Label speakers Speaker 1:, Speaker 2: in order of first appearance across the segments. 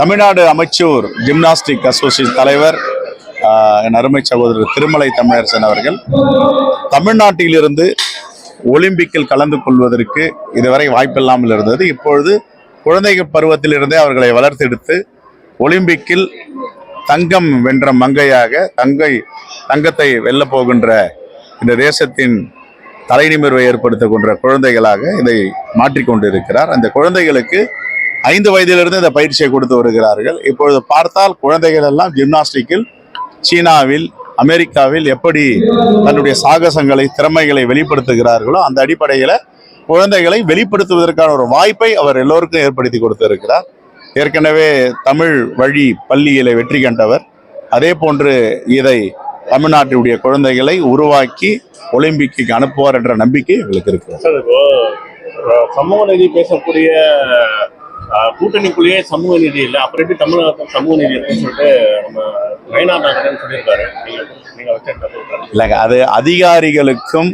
Speaker 1: Tamil Nadu amateur gymnastic association தலைவர் என் அருமை சகோதரர் திருமலை தமிழரசன் அவர்கள் தமிழ்நாட்டிலிருந்து ஒலிம்பிக்கில் கலந்து கொள்வதற்கு இதுவரை வாய்ப்பில்லாமல் இருந்தது. இப்பொழுது குழந்தைகள் பருவத்திலிருந்தே அவர்களை வளர்த்தெடுத்து ஒலிம்பிக்கில் தங்கம் வென்ற மங்கையாக தங்கை தங்கத்தை வெல்ல போகின்ற இந்த தேசத்தின் தலைநிமிர்வை ஏற்படுத்துகின்ற குழந்தைகளாக இதை மாற்றிக்கொண்டிருக்கிறார் அந்த குழந்தைகளுக்கு ஐந்து வயதிலிருந்து இந்த பயிற்சியை கொடுத்து வருகிறார்கள். இப்பொழுது பார்த்தால் குழந்தைகள் எல்லாம் ஜிம்னாஸ்டிக்கில் சீனாவில் அமெரிக்காவில் எப்படி தன்னுடைய சாகசங்களை திறமைகளை வெளிப்படுத்துகிறார்களோ அந்த அடிப்படையில் குழந்தைகளை வெளிப்படுத்துவதற்கான ஒரு வாய்ப்பை அவர் எல்லோருக்கும் ஏற்படுத்தி கொடுத்திருக்கிறார். ஏற்கனவே தமிழ் வழி பள்ளியில வெற்றி கண்டவர். அதே போன்று இதை தமிழ்நாட்டினுடைய குழந்தைகளை உருவாக்கி ஒலிம்பிக்கு அனுப்புவார் என்ற நம்பிக்கை எங்களுக்கு இருக்கு
Speaker 2: சமூக நீதி பேசக்கூடிய கூட்டணிக்குள்ளேயே சமூக நீதி இல்லை. அப்புறம் எப்படி தமிழகத்தில் சமூக நீதி இருக்குன்னு சொல்லிட்டு நம்ம நயனா நாகரன் சொல்லியிருக்காரு.
Speaker 1: இல்லைங்க அது அதிகாரிகளுக்கும்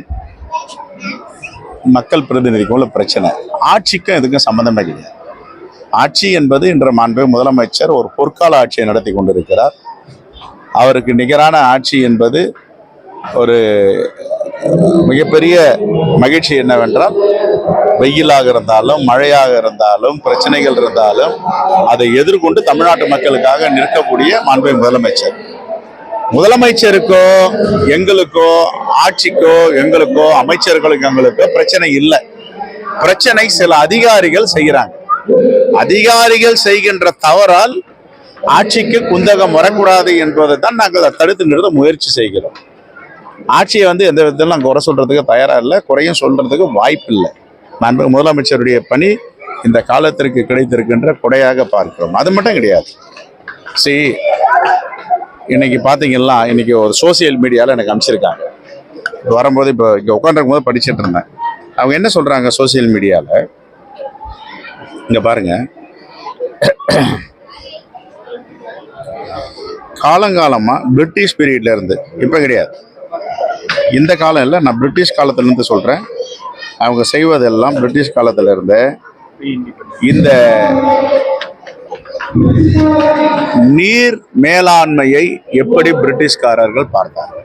Speaker 1: மக்கள் பிரதிநிதிக்கும் உள்ள பிரச்சனை. ஆட்சிக்கும் இதுக்கும் சம்பந்தமே கிடையாது. ஆட்சி என்பது இன்று மாண்பு முதலமைச்சர் ஒரு பொற்கால ஆட்சியை நடத்தி கொண்டிருக்கிறார். அவருக்கு நிகரான ஆட்சி என்பது ஒரு மிகப்பெரிய மகிழ்ச்சி என்னவென்றால் வெயிலாக இருந்தாலும் மழையாக இருந்தாலும் பிரச்சனைகள் இருந்தாலும் அதை எதிர்கொண்டு தமிழ்நாட்டு மக்களுக்காக நிற்கக்கூடிய மாண்பு முதலமைச்சர். முதலமைச்சருக்கோ எங்களுக்கோ ஆட்சிக்கோ எங்களுக்கோ அமைச்சர்களுக்கு எங்களுக்கோ பிரச்சனை இல்லை. பிரச்சனை சில அதிகாரிகள் செய்கிறாங்க. அதிகாரிகள் செய்கின்ற தவறால் ஆட்சிக்கு குந்தகம் வரக்கூடாது என்பதை தான் நாங்கள் அதை தடுத்து நிறுத்த முயற்சி செய்கிறோம். ஆட்சியை வந்து எந்த விதத்திலும் நாங்கள் குறை சொல்றதுக்கு தயாராக இல்லை குறையும் சொல்றதுக்கு வாய்ப்பு இல்லை நான் முதலமைச்சருடைய பணி இந்த காலத்திற்கு கிடைத்திருக்கின்ற கொடையாக பார்க்கிறோம். அது மட்டும் கிடையாது. சரி இன்னைக்கு பார்த்தீங்கன்னா இன்னைக்கு ஒரு சோசியல் மீடியாவில் எனக்கு அனுப்பிச்சிருக்காங்க. வரும்போது இப்போ இங்கே உட்காந்துருக்கும் போது படிச்சுட்டு இருந்தேன். அவங்க என்ன சொல்கிறாங்க சோசியல் மீடியாவில் இங்கே பாருங்க. காலங்காலமாக பிரிட்டிஷ் பீரியட்ல இருந்து. இப்போ கிடையாது. இந்த காலம் இல்லை நான் பிரிட்டிஷ் காலத்திலேருந்து சொல்கிறேன் அவங்க செய்வதெல்லாம் பிரிட்டிஷ் காலத்துல இருந்த இந்த நீர் மேலாண்மையை எப்படி பிரிட்டிஷ்காரர்கள் பார்த்தார்கள்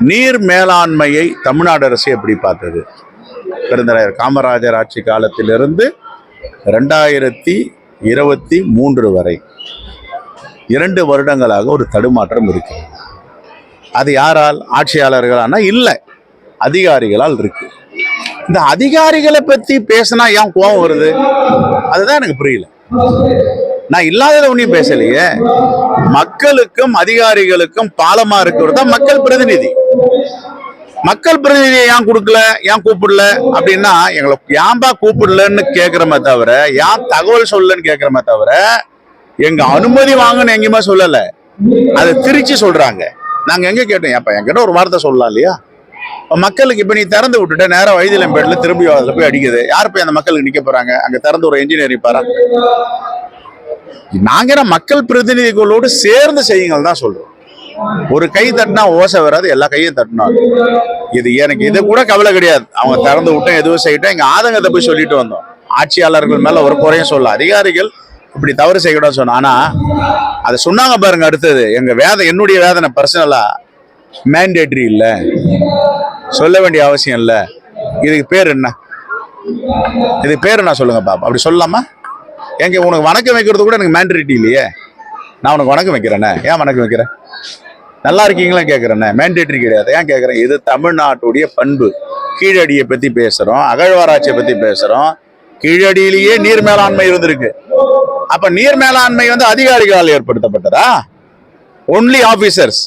Speaker 1: நீர் மேலாண்மையை தமிழ்நாடு அரசு எப்படி பார்த்தது? பெருந்தலைவர் காமராஜர் ஆட்சி காலத்திலிருந்து ரெண்டாயிரத்தி இருபத்தி மூன்று வரை இரண்டு வருடங்களாக ஒரு தடுமாற்றம் இருக்கிறது. அது யாரால்? ஆட்சியாளர்களானா? இல்லை. அதிகாரிகளால் இருக்கு. இந்த அதிகாரிகளை பத்தி பேசினா ஏன் கோபம் வருது? அதுதான் எனக்கு புரியல. நான் இல்லாதத ஒன்றையும் பேசலையே. மக்களுக்கும் அதிகாரிகளுக்கும் பாலமா இருக்கிறது தான் மக்கள் பிரதிநிதி. மக்கள் பிரதிநிதியை ஏன் கொடுக்கல? ஏன் கூப்பிடல? அப்படின்னா எங்களை ஏன்பா கூப்பிடலன்னு கேட்கிறோமே தவிர ஏன் தகவல் சொல்லலன்னு கேட்குறமே தவிர எங்க அனுமதி வாங்கன்னு எங்கேயுமே சொல்லலை. அதை திருச்சி சொல்றாங்க. நாங்க எங்க கேட்டோம்? ஏப்பா என்கிட்ட ஒரு வார்த்தை சொல்லலாம் இல்லையா? மக்களுக்கு இப்ப நீ திறந்து விட்டுட்டு நேரம் வைத்தியம்பேட்டில் திரும்பி அதில் போய் அடிக்குது. யார் போய் அந்த மக்களுக்கு நிக்க போறாங்க? அங்க திறந்து ஒரு இன்ஜினியரிங் பாரா. நாங்க என்ன மக்கள் பிரதிநிதிகளோடு சேர்ந்து செய்யுங்கள் தான் சொல்கிறோம் ஒரு கை தட்டினா ஓசை வராது எல்லா கையும் தட்டினாங்க இது எனக்கு இது கூட கவலை கிடையாது. அவங்க திறந்து விட்டோம் எதுவும் செய்யட்டும் எங்க ஆதங்கத்தை போய் சொல்லிட்டு வந்தோம். ஆட்சியாளர்கள் மேல ஒரு குறையும் சொல்ல அதிகாரிகள் இப்படி தவறு செய்யக்கூடாது சொன்னோம் ஆனால் அதை சொன்னாங்க பாருங்க அடுத்தது. எங்க வேத என்னுடைய வேதனை பர்சனலாக மேண்டேட்ரி இல்லை. சொல்ல வேண்டிய அவசியம் இல்லை. இதுக்கு பேர் என்ன? இது பேர் என்ன சொல்லுங்க பாப்பா அப்படி சொல்லலாமா எங்க உனக்கு வணக்கம் வைக்கிறது கூட எனக்கு மேண்டரிட்டி இல்லையே. நான் உனக்கு வணக்கம் வைக்கிறேனே. ஏன் வணக்கம் வைக்கிறேன் நல்லா இருக்கீங்களா கேட்குறேண்ணே மேண்டேட்ரி கிடையாது. ஏன் கேட்குறேன் இது தமிழ்நாட்டுடைய பண்பு. கீழடியை பற்றி பேசுகிறோம் அகழ்வாராய்ச்சியை பற்றி பேசுகிறோம் கீழடியிலேயே நீர் மேலாண்மை இருந்திருக்கு. அப்போ நீர் மேலாண்மை வந்து அதிகாரிகளால் ஏற்படுத்தப்பட்டதா? ஒன்லி ஆஃபீஸர்ஸ்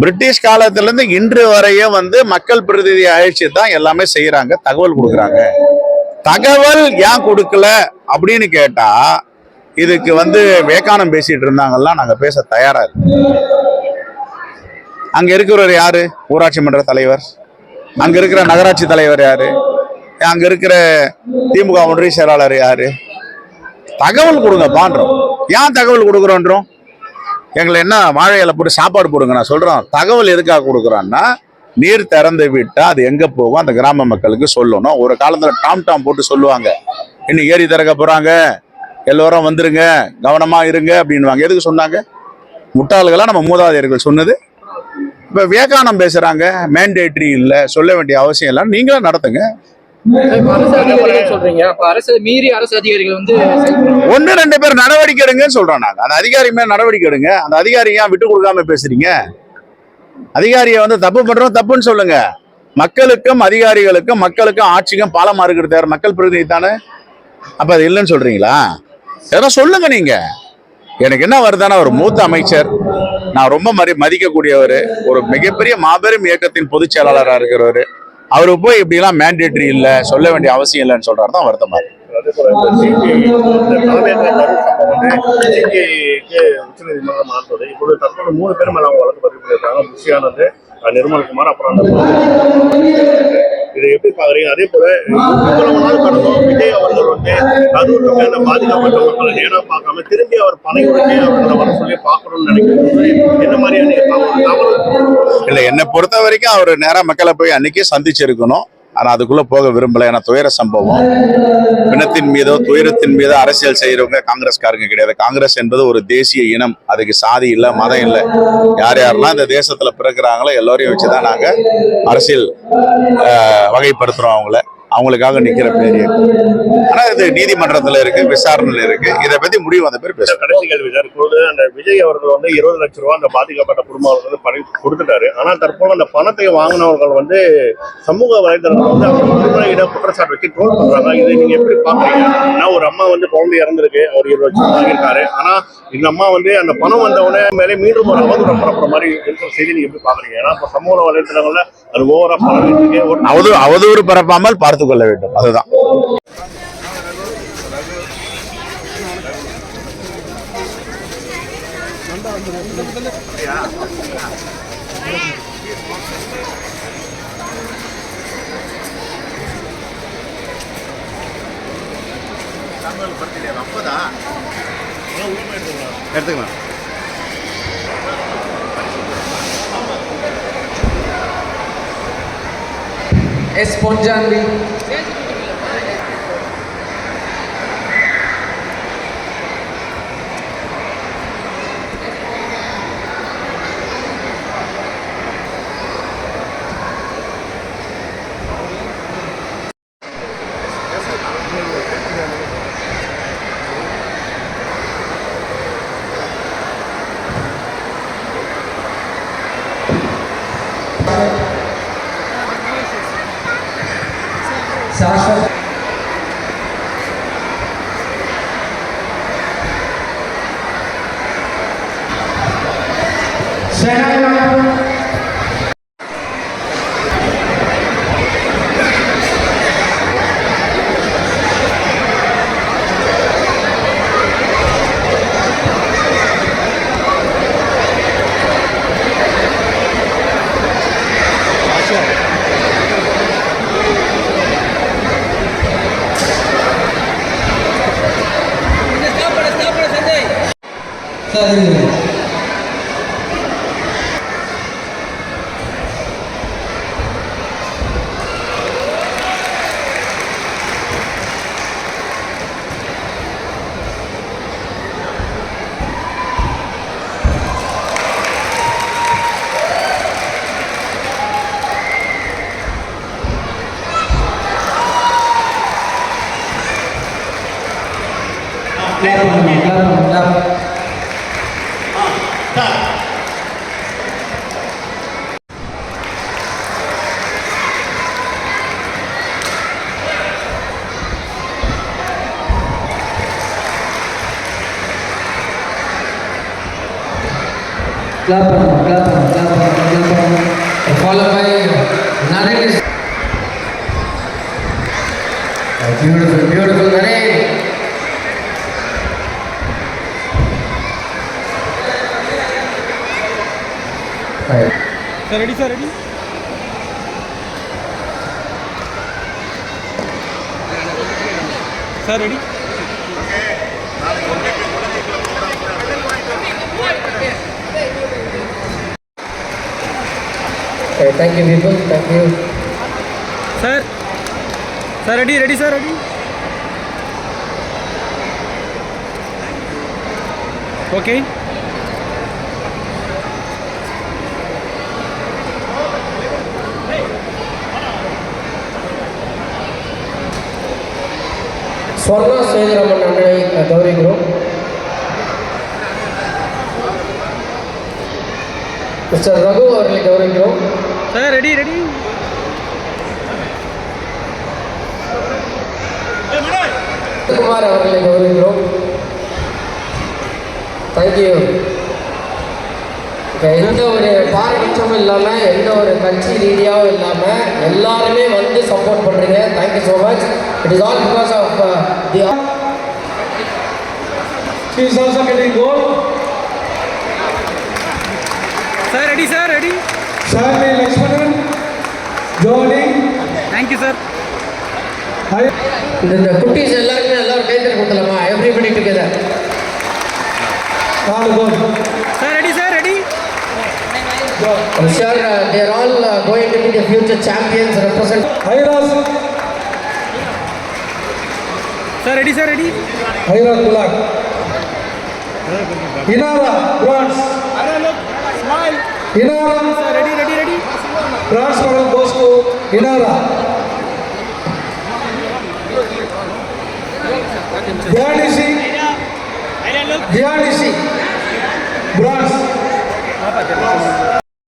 Speaker 1: பிரிட்டிஷ் காலத்திலேருந்து இன்று வரையும் வந்து மக்கள் பிரதிநிதி அழைச்சி தான் எல்லாமே செய்கிறாங்க தகவல் கொடுக்குறாங்க. தகவல் ஏன் கொடுக்கல அப்படின்னு கேட்டா இதுக்கு வந்து வேக்கானம் பேசிட்டு இருந்தாங்கல்லாம் நாங்க பேச தயாரா இருக்கு அங்க இருக்கிறவர் யாரு? ஊராட்சி மன்ற தலைவர். அங்க இருக்கிற நகராட்சி தலைவர் யாரு? அங்க இருக்கிற திமுக ஒன்றிய செயலாளர் யாரு? தகவல் கொடுங்க பான்றோம் ஏன் தகவல் கொடுக்குறோன்றோம்? எங்களை என்ன வாழை இலை போட்டு சாப்பாடு போடுங்க நான் சொல்றோம் தகவல் எதுக்காக கொடுக்குறான்னா நீர் திறந்து விட்டா அது எங்க போகும்? அந்த கிராம மக்களுக்கு சொல்லணும். ஒரு காலத்துல டாம் டாம் போட்டு சொல்லுவாங்க. இன்னும் ஏரி திறக்க போறாங்க. எல்லோரும் வந்துருங்க. கவனமா இருங்க அப்படின்வாங்க எதுக்கு சொன்னாங்க? முட்டாள்களா நம்ம மூதாதையர்கள் சொன்னது. இப்ப விவேகானந்தம் பேசுறாங்க. மேண்டேட்ரி இல்லை. சொல்ல வேண்டிய அவசியம் இல்லை. நீங்களும் நடத்துங்க.
Speaker 3: அரசு அதிகாரிகள் சொல்றீங்க. அப்ப அரசு மீறி அரசு அதிகாரிகள் வந்து செயல்படுறாங்க.
Speaker 1: ஒன்னு ரெண்டு பேர் நடவடிக்கை எடுங்கன்னு சொல்றோம் நாங்க அந்த அதிகாரி மேல நடவடிக்கை எடுங்க. அந்த அதிகாரி ஏன் விட்டு கொடுக்காம பேசுறீங்க? அதிகாரியை வந்து தப்பு பண்றோம் தப்புன்னு சொல்லுங்க. மக்களுக்கும் அதிகாரிகளுக்கும் மக்களுக்கும் ஆட்சிக்கும் பாலமா இருக்கிறது யார்? மக்கள் பிரதிநிதி தானே? அப்ப அது இல்லைன்னு சொல்றீங்களா? எதனா சொல்லுங்க நீங்க. எனக்கு என்ன வருதுன்னா ஒரு மூத்த அமைச்சர். நான் ரொம்ப மதி மதிக்கக்கூடியவர். ஒரு மிகப்பெரிய மாபெரும் இயக்கத்தின் பொதுச் செயலாளராக இருக்கிறவர். அவரு போய் இப்படிலாம் மேண்டேட்ரி இல்லை சொல்ல வேண்டிய அவசியம் இல்லைன்னு சொல்றாரு தான் வருத்தமா இருக்கு.
Speaker 2: அதே போல இந்த சிபிஐ இந்த உச்சநீதிமன்றம் மாற்றுவது இப்பொழுது தற்போது மூணு பேர் மேல அவங்க வழக்கு பதிவு பண்ணியிருக்காங்க. புஷியானது நிர்மல்குமார் அப்புறம் அந்த இதை எப்படி பாக்குறீங்க அதே போல இவ்வளவு நாள் கடந்தும் விஜய் அவர்கள் வந்து கரூர்ல அந்த பாதிக்கப்பட்ட மக்களை நேரம் பார்க்காம திரும்பி அவர் பனையுடனே அவர்களை வர சொல்லி பார்க்கணும்னு நினைக்கிறது என்ன மாதிரியான நீங்க தவறு தவறு
Speaker 1: இல்லை என்னை பொறுத்த வரைக்கும் அவர் நேராக மக்களை போய் அன்னைக்கே சந்திச்சிருக்கணும். ஆனால் அதுக்குள்ளே போக விரும்பலை. ஏன்னா துயர சம்பவம். பிணத்தின் மீதோ துயரத்தின் மீதோ அரசியல் செய்கிறவங்க காங்கிரஸ்காரங்க கிடையாது. காங்கிரஸ் என்பது ஒரு தேசிய இனம். அதுக்கு சாதி இல்லை மதம் இல்லை. யார் யாரெல்லாம் இந்த தேசத்தில் பிறக்கிறாங்களோ எல்லோரையும் வச்சு தான் நாங்கள் அரசியல் வகைப்படுத்துகிறோம் அவங்கள. அவங்களுக்காக நிக்கிற பேர். இயக்கம். ஆனா இது நீதிமன்றத்துல இருக்கு விசாரணையில இருக்கு. இதை பத்தி முடிவு வந்த பேர் பேசுறோம்
Speaker 2: கடைசி கேள்வி சார். அந்த விஜய் அவர்கள் வந்து இருபது லட்சம் ரூபாய் அந்த பாதிக்கப்பட்ட குடும்பங்களுக்கு வந்து பணி கொடுத்துட்டாரு. ஆனா தற்போது அந்த பணத்தை வாங்கினவர்கள் வந்து சமூக வலைதளங்கள் வந்து அவங்க குற்றச்சாட்டு வச்சு ட்ரோல் பண்றாங்க. இதை நீங்க எப்படி பாக்குறீங்க நான் ஒரு அம்மா வந்து குழந்தை இறந்திருக்கு. அவர் இருபது லட்சம் வாங்கியிருக்காரு. ஆனா இந்த அம்மா வந்து அந்த பணம் வந்த உடனே மேலே மீண்டும் ஒரு அவதூறம் பரப்புற மாதிரி இருக்கிற செய்தி நீங்க எப்படி பாக்குறீங்க ஏன்னா இப்ப சமூக வலைதளங்கள்ல அது ஓவரா பரவிட்டு
Speaker 1: அவதூறு அவதூறு பரப்பாமல் பார்த்து கொள்ள வேண்டும். அதுதான். எடுத்துக்கலாம்.
Speaker 3: எஸ் శాశ్వత శరణం கிளாப் பண்ணுங்க கிளாப் பண்ணுங்க கிளாப் கிளாப் பண்ணுங்க கிளாப் பண்ணுங்க கிளாப் பண்ணுங்க கிளாப் பண்ணுங்க
Speaker 4: followed by Naren is beautiful, beautiful Naren. Right.
Speaker 5: Sir, ready, sir, ready?
Speaker 4: Okay, thank you people, thank you.
Speaker 5: Sir. Sir, ready, ready, sir, ready? Okay.
Speaker 4: Swarna Sethuraman அண்ணனை கௌரவிக்கிறோம் mister Raghu அவர்களை கௌரவிக்கிறோம்
Speaker 5: Sir, ready, ready.
Speaker 4: Kumar அவர்களை கௌரவிக்கிறோம் thank you எந்த ஒரு பாரபட்சமும் இல்லாமல் எந்த ஒரு கட்சி ரீதியாகவும் இல்லாமல் எல்லாருமே வந்து சப்போர்ட் பண்ணுறீங்க thank you so much it is all because of the
Speaker 6: He is also getting goal.
Speaker 5: Sir, ready, sir, ready. You, sir.
Speaker 6: Hi.
Speaker 4: இந்த குட்டீஸ் எல்லாருக்குமே எல்லாரும் கைத்தறி கொடுத்துலாமா everybody together
Speaker 6: All goal.
Speaker 5: Sir, ready, sir, ready.
Speaker 4: I'm sure uh, they are all uh, going to be the future champions represent
Speaker 6: Hiras.
Speaker 5: Sir, ready, sir, ready.
Speaker 6: Hiras Kulak. Inara branch model course को इनारा ध्यानिसी ध्यानिसी branch